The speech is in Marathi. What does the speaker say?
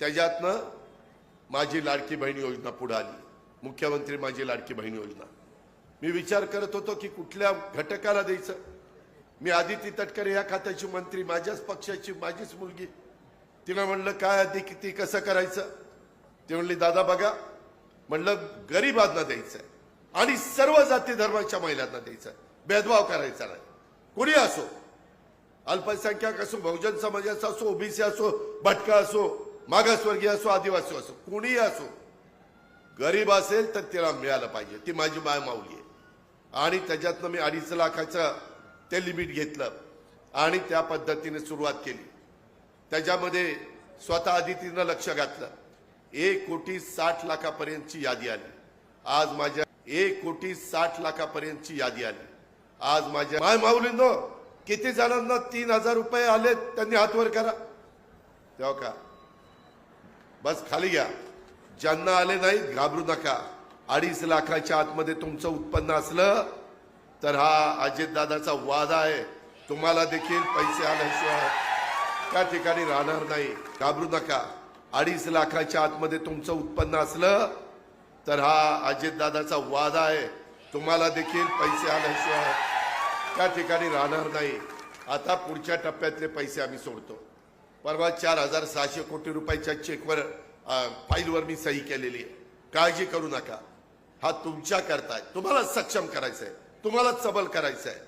त्याच्यातनं माझी लाडकी बहीण योजना पुढे आली. मुख्यमंत्री माझी लाडकी बहीण योजना. मी विचार करत होतो की कुठल्या घटकाला द्यायचं? मी आदिती तटकरे या खात्याची मंत्री माझ्याच पक्षाची माझीच मुलगी. तिला म्हणलं काय आधी किती कसं करायचं? ते म्हणली दादा बघा म्हणलं गरीबांना द्यायचं आणि सर्व जाती धर्माच्या महिलांना द्यायचं भेदभाव करायचा नाही. कुणी असो अल्पसंख्याक असो बहुजन समाजाचा असो ओबीसी असो भटका असो मागासवर्गीय असो आदिवासी असो कुणीही असो गरीब असेल तर तिला मिळालं पाहिजे. ती माझी माय माऊली आहे. आणि त्याच्यातनं मी अडीच लाखाचं ते लिमिट घेतलं आणि त्या पद्धतीने सुरुवात केली. त्याच्यामध्ये स्वतः आदितीनं लक्ष घातलं. एक कोटी साठ लाखापर्यंतची यादी आली. आज माझ्या एक कोटी साठ लाखापर्यंतची यादी आली. आज माझ्या माय माऊलींनो किती जणांना तीन हजार रुपये आले त्यांनी हातवर करा. तेव्हा का? बस खाली घ्या. ज्यांना आले नाहीत घाबरू नका. अडीच लाखाच्या आतमध्ये तुमचं उत्पन्न असलं तर हा अजितदादाचा वादा आहे. तुम्हाला देखील पैसे आल्याशिवाय त्या ठिकाणी राहणार नाही. घाबरू नका. अडीच लाखाच्या आतमध्ये तुमचं उत्पन्न असलं तर हा अजितदादाचा वादा आहे. तुम्हाला देखील पैसे आल्याशिवाय त्या ठिकाणी राहणार नाही. आता पुढच्या टप्प्यातले पैसे आम्ही सोडतो. परवा चार हजार सहाशे कोटी रुपयाच्या चेकवर फाईलवर मी सही केलेली आहे. काळजी करू नका. हा तुमच्या करताय तुम्हाला सक्षम करायचंय. तुम्हाला सबल करायचं आहे